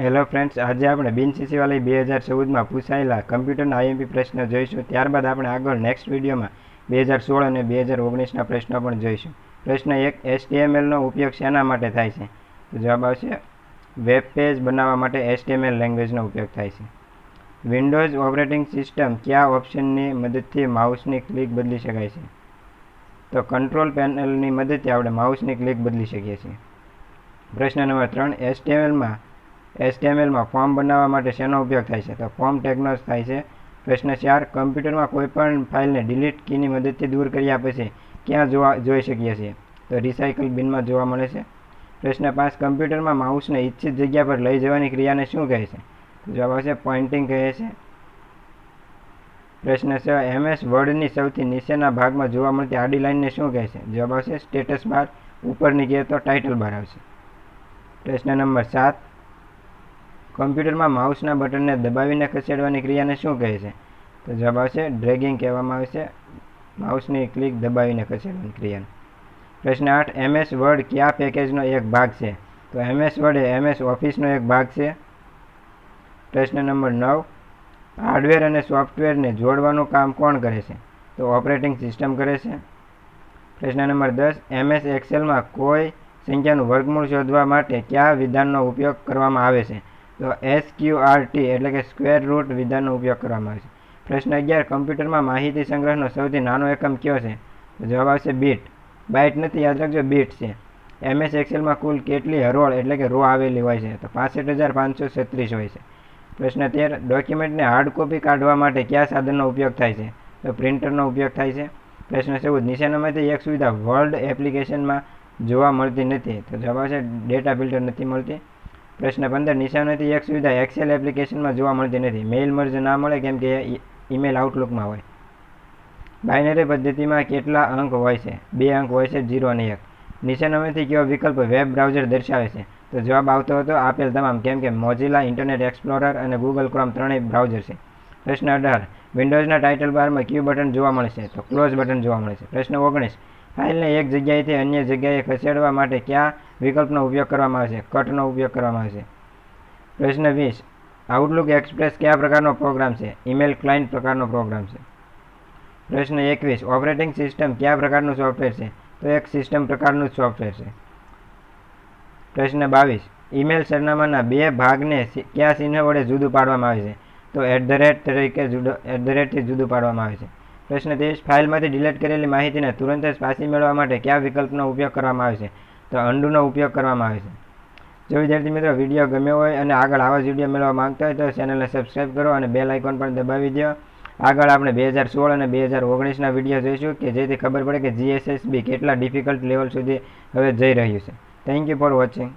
Hello friends આજે આપણે બિન સીસીવાળી બે હજાર ચૌદમાં પૂછાયેલા કમ્પ્યુટરના આઈએમપી પ્રશ્ન જોઈશું. ત્યારબાદ આપણે આગળ નેક્સ્ટ વિડીયોમાં બે હજાર સોળ અને બે હજાર ઓગણીસના પ્રશ્નો પણ જોઈશું. પ્રશ્ન એક એસટીએમએલનો ઉપયોગ શેના માટે થાય છે? તો જવાબ આવશે વેબ પેજ બનાવવા માટે એસટીએમએલ લેંગ્વેજનો ઉપયોગ થાય છે. વિન્ડોઝ ઓપરેટિંગ સિસ્ટમ કયા ઓપ્શનની મદદથી માઉસની ક્લિક બદલી શકાય છે? તો કંટ્રોલ પેનલની મદદથી આપણે માઉસની ક્લિક બદલી શકીએ છીએ. પ્રશ્ન નંબર ત્રણ એસટીએમએલમાં એસટીએમએલમાં ફોર્મ બનાવવા માટે શેનો ઉપયોગ થાય છે? તો ફોર્મ ટેગનો થાય છે. પ્રશ્ન ચાર, કમ્પ્યુટરમાં કોઈપણ ફાઇલને ડિલીટ કીની મદદથી દૂર કર્યા પછી ક્યાં જોવા, જોઈ શકીએ છીએ? તો રિસાયકલ બિનમાં જોવા મળે છે. પ્રશ્ન પાંચ, કમ્પ્યુટરમાં માઉસને ઈચ્છિત જગ્યા પર લઈ જવાની ક્રિયાને શું કહે છે? જવાબ આવશે, પોઇન્ટિંગ કહે છે. પ્રશ્ન છ, એમએસ વર્ડની સૌથી નીચેના ભાગમાં જોવા મળતી આડી લાઇનને શું કહે છે? જવાબ આવશે, સ્ટેટસ બાર, ઉપરની કહે તો ટાઇટલ બાર આવશે. પ્રશ્ન નંબર સાત કમ્પ્યુટરમાં માઉસના બટનને દબાવીને ખસેડવાની ક્રિયાને શું કહે છે? તો જવાબ આવશે, ડ્રેગિંગ કહેવામાં આવે છે. માઉસની ક્લિક દબાવીને ખસેડવાની ક્રિયાને પ્રશ્ન આઠ, એમએસ વર્ડ કયા પેકેજનો એક ભાગ છે? તો એમએસ વર્ડ એ એમએસ ઓફિસનો એક ભાગ છે. પ્રશ્ન નંબર નવ, હાર્ડવેર અને સોફ્ટવેરને જોડવાનું કામ કોણ કરે છે? તો ઓપરેટિંગ સિસ્ટમ કરે છે. પ્રશ્ન નંબર દસ, એમએસ એક્સેલમાં કોઈ સંખ્યાનું વર્ગમૂળ શોધવા માટે કયા વિધાનનો ઉપયોગ કરવામાં આવે છે? તો એસ ક્યુ આર ટી એટલે કે સ્ક્વેર રૂટ વિધાનનો ઉપયોગ કરવામાં આવે છે. પ્રશ્ન અગિયાર, કમ્પ્યુટરમાં માહિતી સંગ્રહનો સૌથી નાનો એકમ કયો છે? જવાબ આવશે બીટ. બાઇટ નથી, યાદ રાખજો, બીટ છે. એમએસ એક્સેલમાં કુલ કેટલી હરોળ એટલે કે રો આવેલી હોય છે? તો પાસઠ હજાર પાંચસો છત્રીસ હોય છે. પ્રશ્ન તેર, ડોક્યુમેન્ટને હાર્ડ કોપી કાઢવા માટે કયા સાધનનો ઉપયોગ થાય છે? તો પ્રિન્ટરનો ઉપયોગ થાય છે. પ્રશ્ન ચૌદ નીચેનામાંથી એક સુવિધા વર્લ્ડ એપ્લિકેશનમાં જોવા મળતી નથી. તો જવાબ આવશે, ડેટા ફિલ્ટર નથી મળતી. પ્રશ્ન પંદર, નિશાનોથી એક સુવિધા એક્સેલ એપ્લિકેશનમાં જોવા મળતી નથી. મેઇલ મર્જ ના મળે કેમ કે ઈમેલ આઉટલુકમાં હોય. બાઇનરી પદ્ધતિમાં કેટલા અંક હોય છે? બે અંક હોય છે જીરો અને એક. નીચેનામાંથી કયો વિકલ્પ વેબ બ્રાઉઝર દર્શાવે છે? તો જવાબ આવતો હતો આપેલ તમામ, કેમ કે મોઝિલા ઇન્ટરનેટ એક્સપ્લોરર અને ગૂગલ ક્રોમ ત્રણેય બ્રાઉઝર છે. પ્રશ્ન અઢાર વિન્ડોઝના ટાઇટલ બારમાં કયું બટન જોવા મળે છે? તો ક્લોઝ બટન જોવા મળે છે. પ્રશ્ન ઓગણીસ ફાઇલને એક જગ્યાએથી અન્ય જગ્યાએ ખસેડવા માટે કયા વિકલ્પનો ઉપયોગ કરવામાં આવે છે? કટનો ઉપયોગ કરવામાં આવે છે. પ્રશ્ન વીસ. આઉટલુક એક્સપ્રેસ કયા પ્રકારનો પ્રોગ્રામ છે? ઈમેલ ક્લાયન્ટ પ્રકારનો પ્રોગ્રામ છે. પ્રશ્ન એકવીસ. ઓપરેટિંગ સિસ્ટમ કયા પ્રકારનું સોફ્ટવેર છે? તો એક સિસ્ટમ પ્રકારનું જ સોફ્ટવેર છે. પ્રશ્ન બાવીસ. ઈમેલ સરનામાના બે ભાગને કયા ચિહ્ન વડે જુદું પાડવામાં આવે છે? તો એટ ધ રેટ તરીકે જુદો એટ ધ રેટથી જુદું પાડવામાં આવે છે. પ્રશ્ન ત્રીસ ફાઇલમાંથી ડિલીટ કરેલી માહિતીને તુરંત જ પાછી મેળવવા માટે કયા વિકલ્પનો ઉપયોગ કરવામાં આવે છે? તો અંડુનો ઉપયોગ કરવામાં આવે છે. જો વિદ્યાર્થી મિત્રો વીડિયો ગમ્યો હોય અને આગળ આવા જ વીડિયો મેળવવા માંગતા હોય તો ચેનલને સબસ્ક્રાઈબ કરો અને બેલ આઇકોન પણ દબાવી દો. આગળ આપણે બે હજાર સોળ અને બે હજાર ઓગણીસના વીડિયો જોઈશું કે જેથી ખબર પડે કે જીએસએસબી કેટલા ડિફિકલ્ટ લેવલ સુધી હવે જઈ રહ્યું છે. Thank you for watching